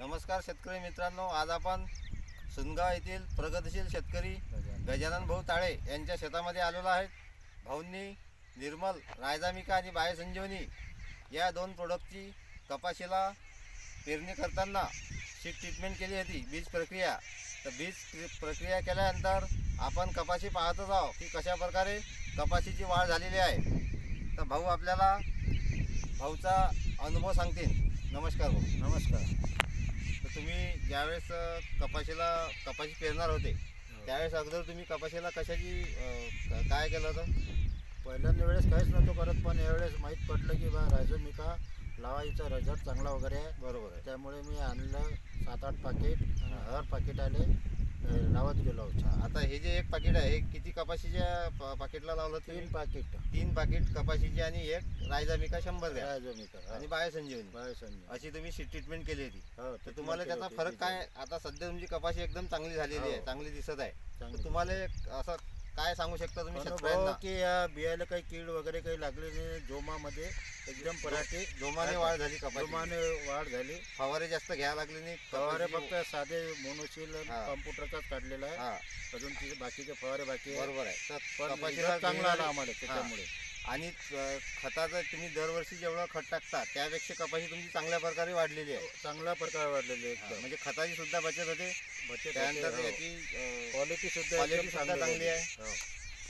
नमस्कार शेतकरी मित्रांनो आज आपण सुनगाव येथील प्रगतशील शेतकरी गजानन भाऊ ताळे यांच्या शेतामध्ये आलेलो आहेत भाऊंनी निर्मल रायजामिका आणि बायोसंजीवनी या दोन प्रोडक्टची कपाशीला पेरणी करताना शीट ट्रीटमेंट केली होती बीज प्रक्रिया. तर बीज प्रक्रिया केल्यानंतर आपण कपाशी पाहतच आहोत की कशा प्रकारे कपाशीची वाढ झालेली आहे. तर भाऊ आपल्याला भाऊचा अनुभव सांगतील. नमस्कार भाऊ. नमस्कार. तर तुम्ही ज्यावेळेस कपाशीला कपाशी पेरणार होते त्यावेळेस अगोदर तुम्ही कपाशीला कशाची अ, काय केलं होतं? पहिल्यांदा वेळेस काहीच नव्हतं करत पण यावेळेस माहीत पडलं की बा रायझोमिका लावायचा रिझल्ट चांगला वगैरे आहे. बरोबर आहे. त्यामुळे मी आणलं सात आठ पाकिट आणि हर पाकिट आले अ, लावत गेलो अच्छा आता हे जे एक पाकिट आहे हे किती कपाशीच्या पाकिटला लावलं तीन तीन पाकिट तीन पाकिट कपाशीची आणि एक रायजामिका शंभर ग्रॅम आणि बायोसंजीवनी. बायोसंजीव अशी तुम्ही शीट ट्रीटमेंट केली होती. हो तर तुम्हाला त्याचा फरक काय? आता सध्या तुमची कपाशी एकदम चांगली झालेली आहे हो. चांगली दिसत आहे. तर चांगली. तुम्हाला एक असं काय सांगू शकता तुम्ही? अनुभव शेतकऱ्यांना की या बियाला काही कीड वगैरे काही लागली नाही जोमामध्ये एकदम पराठी. जोमाने वाढ झाली कपाशी जोमाने वाढ झाली. फवारे जास्त घ्यायला लागले नाही. फवारे फक्त साधे मोनोशील हा. कम्प्युटरचाच काढलेला आहे. हा. अजून तिथे बाकीचे फवारे बाकी आहे बरोबर आहे. तर पण चांगला आला आम्हाला त्याच्यामुळे. आणि खताचं तुम्ही दरवर्षी जेवढं खत टाकता त्यापेक्षा कपाशी तुमची चांगल्या प्रकारे वाढलेली आहे चांगल्या प्रकारे वाढलेले हा, एकदम म्हणजे खताची सुद्धा बचत होते बचत त्यानंतर हो. याची क्वालिटी सुद्धा एकदम सुद्धा चांगली आहे. हो.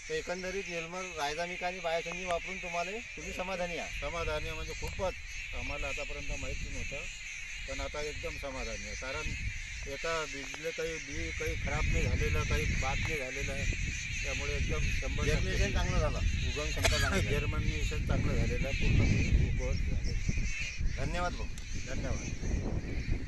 तर एकंदरीत निर्मल रायजामिका आणि बायोसंजी वापरून तुम्हाला तुम्ही समाधानी आहात समाधानी आहे म्हणजे खूपच आम्हाला आतापर्यंत माहिती नव्हतं पण आता एकदम समाधानी आहे कारण एका बीजले काही बी काही खराब नाही झालेलं काही बाद नाही झालेलं आहे. त्यामुळे एकदम शंभर जर्मिनेशन चांगलं झालं. उगम क्षमता चांगली. जर्मनेशन चांगलं झालेलं आहे. पूर्ण उगवत झाले. धन्यवाद भाऊ. धन्यवाद.